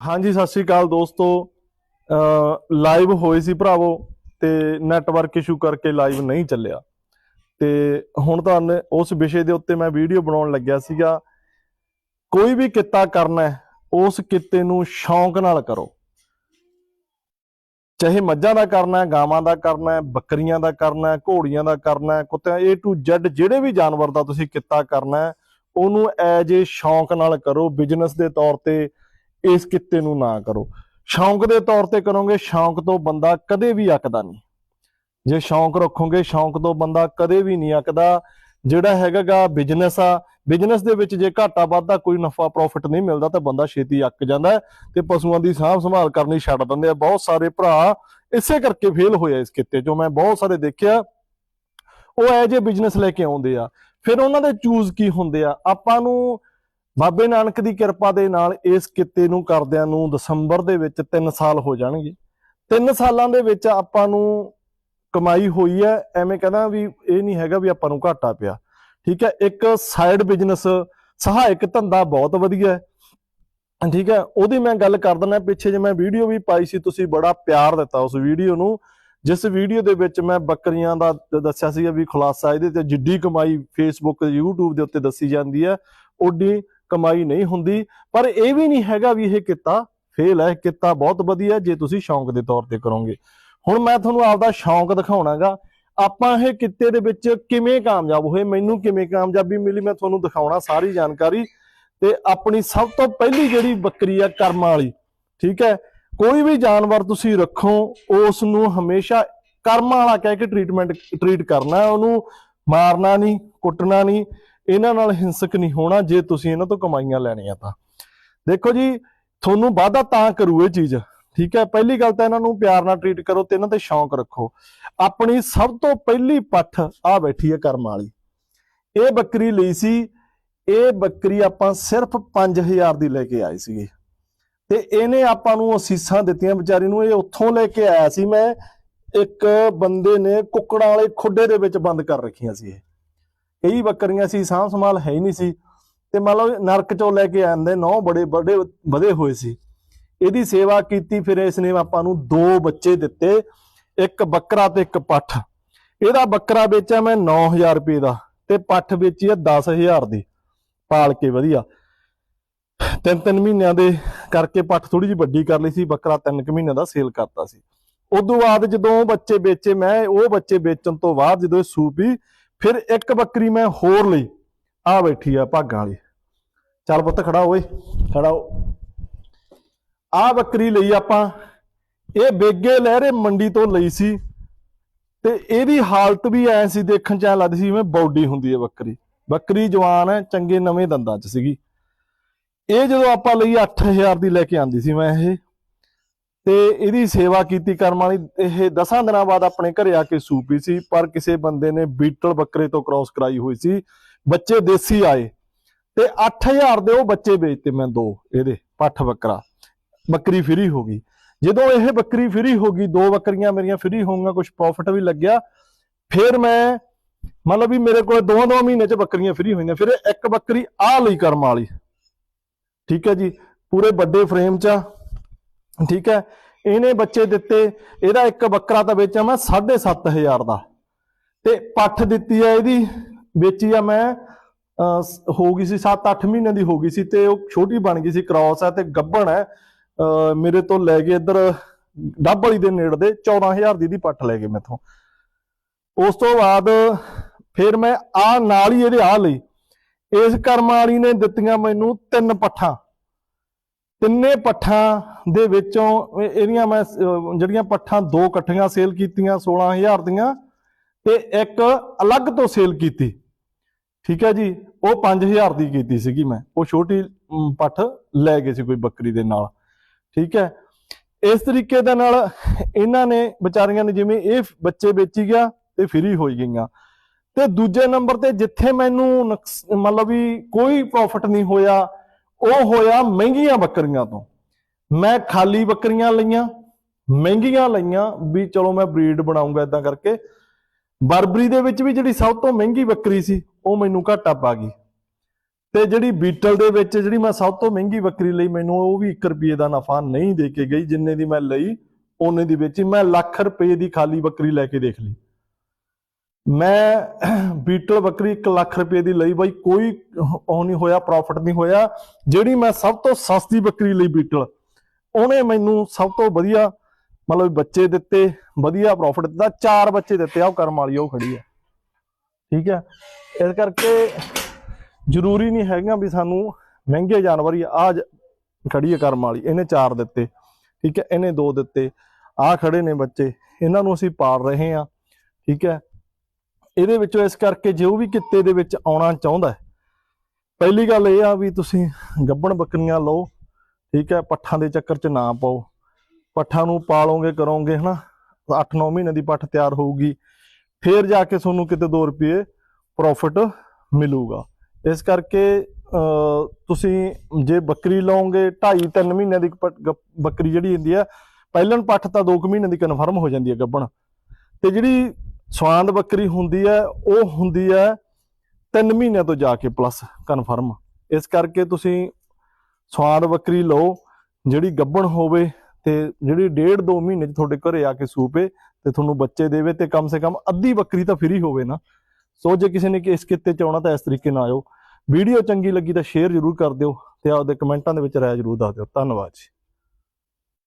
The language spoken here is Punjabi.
ਹਾਂਜੀ, ਸਤਿ ਸ਼੍ਰੀ ਅਕਾਲ ਦੋਸਤੋ। ਲਾਈਵ ਹੋਏ ਸੀ ਭਰਾਵੋ ਤੇ ਨੈਟਵਰਕ ਇਸ਼ੂ ਕਰਕੇ ਲਾਈਵ ਨਹੀਂ ਚੱਲਿਆ। ਤੇ ਹੁਣ ਤੁਹਾਨੂੰ ਉਸ ਵਿਸ਼ੇ ਦੇ ਉੱਤੇ ਮੈਂ ਵੀਡੀਓ ਬਣਾਉਣ ਲੱਗਿਆ ਸੀਗਾ। ਕੋਈ ਵੀ ਕਿੱਤਾ ਕਰਨਾ ਹੈ, ਉਸ ਕਿੱਤੇ ਨੂੰ ਸ਼ੌਂਕ ਨਾਲ ਕਰੋ। ਚਾਹੇ ਮੱਝਾਂ ਦਾ ਕਰਨਾ ਹੈ, ਗਾਵਾਂ ਦਾ ਕਰਨਾ ਹੈ, ਬੱਕਰੀਆਂ ਦਾ ਕਰਨਾ ਹੈ, ਘੋੜੀਆਂ ਦਾ ਕਰਨਾ ਹੈ, ਕੁੱਤਿਆਂ A to Z ਜਿਹੜੇ ਵੀ ਜਾਨਵਰ ਦਾ ਤੁਸੀਂ ਕਿੱਤਾ ਕਰਨਾ ਹੈ, ਉਹਨੂੰ ਐਜ ਏ ਸ਼ੌਂਕ ਨਾਲ ਕਰੋ। ਬਿਜ਼ਨਸ ਦੇ ਤੌਰ ਤੇ ਇਸ ਕਿੱਤੇ ਨੂੰ ਨਾ ਕਰੋ। ਸ਼ੌਂਕ ਦੇ ਤੌਰ ਤੇ ਕਰੋਗੇ, ਸ਼ੌਂਕ ਤੋਂ ਬੰਦਾ ਕਦੇ ਵੀ ਅੱਕਦਾ ਨਹੀਂ। ਜੇ ਸ਼ੌਂਕ ਰੱਖੋਗੇ, ਸ਼ੌਂਕ ਤੋਂ ਬੰਦਾ ਕਦੇ ਵੀ ਨਹੀਂ ਅੱਕਦਾ। ਜਿਹੜਾ ਹੈਗਾਗਾ ਬਿਜ਼ਨਸ ਆ ਬਿਜ਼ਨਸ ਦੇ ਵਿੱਚ ਜੇ ਘਾਟਾ ਵੱਧਦਾ, ਕੋਈ ਨਫਾ ਪ੍ਰੋਫਿਟ ਨਹੀਂ ਮਿਲਦਾ, ਤਾਂ ਬੰਦਾ ਛੇਤੀ ਅੱਕ ਜਾਂਦਾ ਤੇ ਪਸ਼ੂਆਂ ਦੀ ਸਾਂਭ ਸੰਭਾਲ ਕਰਨੀ ਛੱਡ ਦਿੰਦੇ ਆ। ਬਹੁਤ ਸਾਰੇ ਭਰਾ ਇਸੇ ਕਰਕੇ ਫੇਲ ਹੋਇਆ ਇਸ ਕਿੱਤੇ 'ਚੋਂ। ਮੈਂ ਬਹੁਤ ਸਾਰੇ ਦੇਖਿਆ, ਉਹ ਐਜ ਏ ਬਿਜ਼ਨਸ ਲੈ ਕੇ ਆਉਂਦੇ ਆ। ਫਿਰ ਉਹਨਾਂ ਦੇ ਚੂਜ਼ ਕੀ ਹੁੰਦੇ ਆ? ਆਪਾਂ ਨੂੰ ਬਾਬੇ ਨਾਨਕ ਦੀ ਕਿਰਪਾ ਦੇ ਨਾਲ ਇਸ ਕਿੱਤੇ ਨੂੰ ਕਰਦਿਆਂ ਨੂੰ ਦਸੰਬਰ ਦੇ ਵਿੱਚ 3 ਸਾਲ ਹੋ ਜਾਣਗੇ। 3 ਸਾਲਾਂ ਦੇ ਵਿੱਚ ਆਪਾਂ ਨੂੰ ਕਮਾਈ ਹੋਈ ਹੈ, ਐਵੇਂ ਕਹਿੰਦਾ ਵੀ ਇਹ ਨਹੀਂ ਹੈਗਾ ਵੀ ਆਪਾਂ ਨੂੰ ਘਾਟਾ ਪਿਆ। ਠੀਕ ਹੈ, ਇੱਕ ਸਾਈਡ ਬਿਜ਼ਨਸ ਸਹਾਇਕ ਧੰਦਾ ਬਹੁਤ ਵਧੀਆ ਹੈ। ਠੀਕ ਹੈ, ਉਹਦੀ ਮੈਂ ਗੱਲ ਕਰ ਦਿੰਦਾ, ਪਿੱਛੇ ਜੇ ਮੈਂ ਵੀਡੀਓ ਵੀ ਪਾਈ ਸੀ, ਤੁਸੀਂ ਬੜਾ ਪਿਆਰ ਦਿੱਤਾ ਉਸ ਵੀਡੀਓ ਨੂੰ। ਜਿਸ ਵੀਡੀਓ ਦੇ ਵਿੱਚ ਮੈਂ ਬੱਕਰੀਆਂ ਦਾ ਦੱਸਿਆ ਸੀ ਵੀ ਖੁਲਾਸਾ ਇਹਦੇ ਤੇ ਜਿੱਡੀ ਕਮਾਈ ਫੇਸਬੁੱਕ YouTube ਦੇ ਉੱਤੇ ਦੱਸੀ ਜਾਂਦੀ ਹੈ। ਓਡੀ ਕਮਾਈ ਨਹੀਂ ਹੁੰਦੀ, ਪਰ ਇਹ ਵੀ ਨਹੀਂ ਹੈਗਾ ਵੀ ਇਹ ਕਿੱਤਾ ਫੇਲ ਹੈ, ਕਿੱਤਾ ਬਹੁਤ ਵਧੀਆ, ਜੇ ਤੁਸੀਂ ਸ਼ੌਂਕ ਦੇ ਤੌਰ ਤੇ ਕਰੋਗੇ। ਹੁਣ ਮੈਂ ਤੁਹਾਨੂੰ ਆਪਦਾ ਸ਼ੌਂਕ ਦਿਖਾਉਣਾਗਾ, ਆਪਾਂ ਇਹ ਕਿੱਤੇ ਦੇ ਵਿੱਚ ਕਿਵੇਂ ਕਾਮਯਾਬ ਹੋਏ, ਮੈਨੂੰ ਕਿਵੇਂ ਕਾਮਯਾਬੀ ਮਿਲੀ, ਮੈਂ ਤੁਹਾਨੂੰ ਦਿਖਾਉਣਾ ਸਾਰੀ ਜਾਣਕਾਰੀ। ਤੇ ਆਪਣੀ ਸਭ ਤੋਂ ਪਹਿਲੀ ਜਿਹੜੀ ਬੱਕਰੀ ਆ, ਕਰਮਾਂ ਵਾਲੀ, ਠੀਕ ਹੈ? ਕੋਈ ਵੀ ਜਾਨਵਰ ਤੁਸੀਂ ਰੱਖੋ ਉਸ ਨੂੰ ਹਮੇਸ਼ਾ ਕਰਮਾਂ ਵਾਲਾ ਕਹਿ ਕੇ ਟ੍ਰੀਟਮੈਂਟ ਟ੍ਰੀਟ ਕਰਨਾ, ਉਹਨੂੰ ਮਾਰਨਾ ਨਹੀਂ, ਕੁੱਟਣਾ ਨਹੀਂ। ਇਹਨਾਂ ਨਾਲ ਹਿੰਸਕ ਨਹੀਂ ਹੋਣਾ, ਜੇ ਤੁਸੀਂ ਇਹਨਾਂ ਤੋਂ ਕਮਾਈਆਂ ਲੈਣੀਆਂ ਤਾਂ। ਦੇਖੋ ਜੀ, ਤੁਹਾਨੂੰ ਵਾਅਦਾ ਤਾਂ ਕਰੂ ਇਹ ਚੀਜ਼, ਠੀਕ ਹੈ? ਪਹਿਲੀ ਗੱਲ ਤਾਂ ਇਹਨਾਂ ਨੂੰ ਪਿਆਰ ਨਾਲ ਟ੍ਰੀਟ ਕਰੋ ਤੇ ਇਹਨਾਂ ਤੇ ਸ਼ੌਂਕ ਰੱਖੋ। ਆਪਣੀ ਸਭ ਤੋਂ ਪਹਿਲੀ ਪੱਠ ਆ ਬੈਠੀ ਹੈ ਕਰਮ ਵਾਲੀ। ਇਹ ਬੱਕਰੀ ਲਈ ਸੀ, ਇਹ ਬੱਕਰੀ ਆਪਾਂ ਸਿਰਫ 5000 ਦੀ ਲੈ ਕੇ ਆਏ ਸੀਗੇ। ਤੇ ਇਹਨੇ ਆਪਾਂ ਨੂੰ ਅਸੀਸਾਂ ਦਿੱਤੀਆਂ, ਵਿਚਾਰੀ ਨੂੰ ਇਹ ਉੱਥੋਂ ਲੈ ਕੇ ਆਇਆ ਸੀ ਮੈਂ, ਇੱਕ ਬੰਦੇ ਨੇ ਕੁੱਕੜਾਂ ਵਾਲੇ ਖੁੱਡੇ ਦੇ ਵਿੱਚ ਬੰਦ ਕਰ ਰੱਖੀਆਂ ਸੀ ਇਹ। ਕਈ ਬੱਕਰੀਆਂ ਸੀ, ਸਾਂਭ ਸੰਭਾਲ ਹੈ ਹੀ ਨਹੀਂ ਸੀ। ਤੇ ਮੰਨ ਲਓ ਨਰਕ ਚੋਂ ਲੈ ਕੇ ਆਂਦੇ, ਨੌ ਬੜੇ ਬੜੇ ਵਧੇ ਹੋਏ ਸੀ। ਇਹਦੀ ਸੇਵਾ ਕੀਤੀ, ਫਿਰ ਇਸ ਨੇ ਆਪਾਂ ਨੂੰ ਦੋ ਬੱਚੇ ਦਿੱਤੇ, ਇੱਕ ਬੱਕਰਾ ਤੇ ਇੱਕ ਪੱਠ। ਇਹਦਾ ਬੱਕਰਾ ਵੇਚਿਆ ਮੈਂ 9000 ਰੁਪਏ ਦਾ ਤੇ ਪੱਠ ਵੇਚੀ ਆ 10000 ਦੀ। ਪਾਲ ਕੇ ਵਧੀਆ। ਤਿੰਨ ਤਿੰਨ ਮਹੀਨਿਆਂ ਦੇ ਕਰਕੇ ਪੱਠ ਥੋੜੀ ਜਿਹੀ ਵੱਡੀ ਕਰ ਲਈ ਸੀ, ਬੱਕਰਾ ਤਿੰਨ ਕੁ ਮਹੀਨਿਆਂ ਦਾ ਸੇਲ ਕਰਤਾ ਸੀ। ਉਦੋਂ ਬਾਅਦ ਜਦੋਂ ਬੱਚੇ ਵੇਚੇ, ਮੈਂ ਉਹ ਬੱਚੇ ਵੇਚਣ ਤੋਂ ਬਾਅਦ ਜਦੋਂ ਇਹ ਸੂਪੀ ਫਿਰ ਇੱਕ ਬੱਕਰੀ ਮੈਂ ਹੋਰ ਲਈ। ਆ ਬੈਠੀ ਆ ਭਾਗਾਂ ਵਾਲੀ। ਚੱਲ ਪੁੱਤ ਖੜਾ ਓਏ, ਖੜਾ ਹੋ। ਆ ਬੱਕਰੀ ਲਈ ਆਪਾਂ, ਇਹ ਬੇਗੇ ਲਹਿਰੇ ਮੰਡੀ ਤੋਂ ਲਈ ਸੀ ਤੇ ਇਹਦੀ ਹਾਲਤ ਵੀ ਐ ਸੀ, ਦੇਖਣ ਚ ਐ ਲੱਗਦੀ ਸੀ ਜਿਵੇਂ ਬਾਡੀ ਹੁੰਦੀ ਹੈ ਬੱਕਰੀ। ਬੱਕਰੀ ਜਵਾਨ ਹੈ ਚੰਗੇ ਨਵੇਂ ਦੰਦਾਂ ਚ ਸੀਗੀ। ਇਹ ਜਦੋਂ ਆਪਾਂ ਲਈ 8000 ਦੀ ਲੈ ਕੇ ਆਂਦੀ ਸੀ ਮੈਂ ਇਹ ਤੇ ਇਹਦੀ ਸੇਵਾ ਕੀਤੀ ਕਰਮ ਵਾਲੀ, ਇਹ 10 ਦਿਨਾਂ ਬਾਅਦ ਆਪਣੇ ਘਰੇ ਆ ਕੇ ਸੂਪੀ ਸੀ, ਪਰ ਕਿਸੇ ਬੰਦੇ ਨੇ ਬੀਟਲ ਬੱਕਰੇ ਤੋਂ ਕ੍ਰਾਸ ਕਰਾਈ ਹੋਈ ਸੀ। ਬੱਚੇ ਦੇਸੀ ਆਏ ਤੇ 8000 ਦੇ ਉਹ ਬੱਚੇ ਵੇਚਤੇ ਮੈਂ ਦੋ, ਇਹਦੇ ਪੱਠ ਬੱਕਰਾ। ਬੱਕਰੀ ਫਰੀ ਹੋ ਗਈ। ਜਦੋਂ ਇਹ ਬੱਕਰੀ ਫਰੀ ਹੋ ਗਈ, ਦੋ ਬੱਕਰੀਆਂ ਮੇਰੀਆਂ ਫਰੀ ਹੋਊਗਾ ਕੁਝ ਪ੍ਰੋਫਿਟ ਵੀ ਲੱਗਿਆ। ਫਿਰ ਮੈਂ ਮਤਲਬ ਵੀ ਮੇਰੇ ਕੋਲ ਦੋਵਾਂ ਦੋ ਮਹੀਨੇ ਚ ਬੱਕਰੀਆਂ ਫਰੀ ਹੋਈਆਂ, ਫਿਰ ਇੱਕ ਬੱਕਰੀ ਆ ਲਈ ਕਰਮ ਵਾਲੀ। ਠੀਕ ਹੈ ਜੀ, ਪੂਰੇ ਵੱਡੇ ਫਰੇਮ ਚ ਠੀਕ ਹੈ? ਇਹਨੇ ਬੱਚੇ ਦਿੱਤੇ ਇਹਦਾ ਇੱਕ ਬੱਕਰਾ ਤਾਂ ਵੇਚਿਆ ਮੈਂ 7500 ਦਾ। ਤੇ ਪੱਠ ਦਿੱਤੀ ਆ ਇਹਦੀ ਵੇਚੀ ਆ ਮੈਂ ਅਹ, ਹੋ ਗਈ ਸੀ 7-8 ਮਹੀਨੇ ਦੀ ਹੋ ਗਈ ਸੀ ਤੇ ਉਹ ਛੋਟੀ ਬਣ ਗਈ ਸੀ ਕ੍ਰਾਸ ਹੈ ਤੇ ਗੱਬਣ ਹੈ ਅਹ, ਮੇਰੇ ਤੋਂ ਲੈ ਗਏ ਇੱਧਰ ਡੱਬ ਵਾਲੀ ਦੇ ਨੇੜੇ ਦੇ 14000 ਦੀ ਦੀ ਪੱਠ ਲੈ ਗਏ ਮੈਥੋਂ। ਉਸ ਤੋਂ ਬਾਅਦ ਫਿਰ ਮੈਂ ਆ ਨਾਲ ਹੀ ਇਹਦੇ ਆ ਲਈ। ਇਸ ਕਰਮ ਵਾਲੀ ਨੇ ਦਿੱਤੀਆਂ ਮੈਨੂੰ ਤਿੰਨ ਪੱਠਾਂ। ਤਿੰਨੇ ਪੱਠਾਂ ਦੇ ਵਿੱਚੋਂ ਇਹਦੀਆਂ ਮੈਂ ਜਿਹੜੀਆਂ ਪੱਠਾਂ ਦੋ ਇਕੱਠੀਆਂ ਸੇਲ ਕੀਤੀਆਂ 16000 ਦੀਆਂ ਤੇ ਇੱਕ ਅਲੱਗ ਤੋਂ ਸੇਲ ਕੀਤੀ। ਠੀਕ ਹੈ ਜੀ? ਉਹ 5000 ਦੀ ਕੀਤੀ ਸੀਗੀ ਮੈਂ। ਉਹ ਛੋਟੀ ਪੱਠ ਲੈ ਗਏ ਸੀ ਕੋਈ ਬੱਕਰੀ ਦੇ ਨਾਲ। ਠੀਕ ਹੈ? ਇਸ ਤਰੀਕੇ ਦੇ ਨਾਲ ਇਹਨਾਂ ਨੇ, ਵਿਚਾਰੀਆਂ ਨੇ ਜਿਵੇਂ ਇਹ ਬੱਚੇ ਵੇਚੀ ਗਿਆ ਤੇ ਫਰੀ ਹੋਈ ਗਈਆਂ। ਤੇ ਦੂਜੇ ਨੰਬਰ ਤੇ ਜਿੱਥੇ ਮੈਨੂੰ ਨੁਕਸ- ਮਤਲਬ ਵੀ ਕੋਈ ਪ੍ਰੋਫਿਟ ਨਹੀਂ ਹੋਇਆ ਉਹ ਹੋਇਆ ਮਹਿੰਗੀਆਂ ਬੱਕਰੀਆਂ ਤੋਂ। ਮੈਂ ਖਾਲੀ ਬੱਕਰੀਆਂ ਲਈਆਂ, ਮਹਿੰਗੀਆਂ ਲਈਆਂ ਵੀ ਚਲੋ ਮੈਂ ਬਰੀਡ ਬਣਾਉਂਗਾ ਇਦਾਂ ਕਰਕੇ। ਬਰਬਰੀ ਦੇ ਵਿੱਚ ਵੀ ਜਿਹੜੀ ਸਭ ਤੋਂ ਮਹਿੰਗੀ ਬੱਕਰੀ ਸੀ, ਉਹ ਮੈਨੂੰ ਘਾਟਾ ਪਾ ਗਈ। ਤੇ ਜਿਹੜੀ ਬੀਟਲ ਦੇ ਵਿੱਚ ਜਿਹੜੀ ਮੈਂ ਸਭ ਤੋਂ ਮਹਿੰਗੀ ਬੱਕਰੀ ਲਈ ਮੈਨੂੰ ਉਹ ਵੀ 1 ਰੁਪਏ ਦਾ ਨਫਾ ਨਹੀਂ ਦੇ ਕੇ ਗਈ, ਜਿੰਨੇ ਦੀ ਮੈਂ ਲਈ, ਉਹਨੇ ਦੀ ਵੇਚੀ। ਮੈਂ ਲੱਖ ਰੁਪਏ ਦੀ ਖਾਲੀ ਬੱਕਰੀ ਲੈ ਕੇ ਦੇਖ ਲਈ। ਮੈਂ ਬੀਟਲ ਬੱਕਰੀ 1 ਲੱਖ ਰੁਪਏ ਦੀ ਲਈ ਬਾਈ, ਕੋਈ ਉਹ ਨਹੀਂ ਹੋਇਆ ਪ੍ਰੋਫਿਟ ਨਹੀਂ ਹੋਇਆ, ਜਿਹੜੀ ਮੈਂ ਸਭ ਤੋਂ ਸਸਤੀ ਬੱਕਰੀ ਲਈ ਬੀਟਲ, ਉਹਨੇ ਮੈਨੂੰ ਸਭ ਤੋਂ ਵਧੀਆ ਮਤਲਬ ਬੱਚੇ ਦਿੱਤੇ, ਵਧੀਆ ਪ੍ਰੋਫਿਟ ਦਿੱਤਾ, ਚਾਰ ਬੱਚੇ ਦਿੱਤੇ ਆ ਉਹ ਕਰਮ ਵਾਲੀ, ਉਹ ਖੜੀ ਹੈ। ਠੀਕ ਹੈ? ਇਸ ਕਰਕੇ ਜ਼ਰੂਰੀ ਨਹੀਂ ਹੈਗਾ ਵੀ ਸਾਨੂੰ ਮਹਿੰਗੇ ਜਾਨਵਰ ਹੀ ਆ ਖੜੀ ਹੈ ਕਰਮ ਵਾਲੀ, ਇਹਨੇ ਚਾਰ ਦਿੱਤੇ, ਠੀਕ ਹੈ? ਇਹਨੇ ਦੋ ਦਿੱਤੇ ਆ ਖੜੇ ਨੇ ਬੱਚੇ, ਇਹਨਾਂ ਨੂੰ ਅਸੀਂ ਪਾਲ ਰਹੇ ਹਾਂ, ਠੀਕ ਹੈ? ਇਹਦੇ ਵਿੱਚੋਂ ਇਸ ਕਰਕੇ ਜੋ ਵੀ ਕਿੱਤੇ ਦੇ ਵਿੱਚ ਆਉਣਾ ਚਾਹੁੰਦਾ ਪਹਿਲੀ ਗੱਲ ਇਹ ਆ ਵੀ ਤੁਸੀਂ ਗੱਬਣ ਬੱਕਰੀਆਂ ਲਓ ਠੀਕ ਹੈ ਪੱਠਾਂ ਦੇ ਚੱਕਰ 'ਚ ਨਾ ਪਾਓ। ਪੱਠਾਂ ਨੂੰ ਪਾਲੋਗੇ ਕਰੋਗੇ ਹਨਾ? 8-9 ਮਹੀਨੇ ਦੀ ਪੱਠ ਤਿਆਰ ਹੋਊਗੀ ਫੇਰ ਜਾ ਕੇ ਤੁਹਾਨੂੰ ਕਿਤੇ 2 ਰੁਪਏ ਪ੍ਰੋਫਿਟ ਮਿਲੂਗਾ। ਇਸ ਕਰਕੇ ਅਹ, ਤੁਸੀਂ ਜੇ ਬੱਕਰੀ ਲਓਗੇ 2.5-3 ਮਹੀਨਿਆਂ ਦੀ ਬੱਕਰੀ ਜਿਹੜੀ ਹੁੰਦੀ ਆ ਪਹਿਲਾਂ ਪੱਠ ਤਾਂ 2 ਮਹੀਨੇ ਦੀ ਕਨਫਰਮ ਹੋ ਜਾਂਦੀ ਹੈ ਗੱਬਣ। ਤੇ ਜਿਹੜੀ ਸਵਾਂਦ ਬੱਕਰੀ ਹੁੰਦੀ ਹੈ, ਉਹ ਹੁੰਦੀ ਹੈ 3 ਮਹੀਨਿਆਂ ਤੋਂ ਜਾ ਕੇ ਪਲੱਸ ਕਨਫਰਮ ਇਸ ਕਰਕੇ ਤੁਸੀਂ ਸਵਾਦ ਬੱਕਰੀ ਲਓ, ਜਿਹੜੀ ਗੱਬਣ ਹੋਵੇ ਤੇ ਜਿਹੜੀ ਡੇਢ 2 ਮਹੀਨੇ ਚ ਤੁਹਾਡੇ ਘਰੇ ਆ ਕੇ ਸੂਪੇ ਤੇ ਤੁਹਾਨੂੰ ਬੱਚੇ ਦੇਵੇ ਤੇ ਕਮ ਸੇ ਕਮ ਅੱਧੀ ਬੱਕਰੀ ਤਾਂ ਫ੍ਰੀ ਹੋਵੇ ਨਾ। ਸੋ ਜੇ ਕਿਸੇ ਨੇ ਇਸ ਕਿੱਤੇ ਚ ਆਉਣਾ ਤਾਂ ਇਸ ਤਰੀਕੇ ਨਾਲ ਆਇਓ। ਵੀਡੀਓ ਚੰਗੀ ਲੱਗੀ ਤਾਂ ਸ਼ੇਅਰ ਜ਼ਰੂਰ ਕਰ ਦਿਓ ਤੇ ਆਪਦੇ ਕਮੈਂਟਾਂ ਦੇ ਵਿੱਚ ਰਾਏ ਜ਼ਰੂਰ ਦੱਸ ਦਿਓ। ਧੰਨਵਾਦ ਜੀ।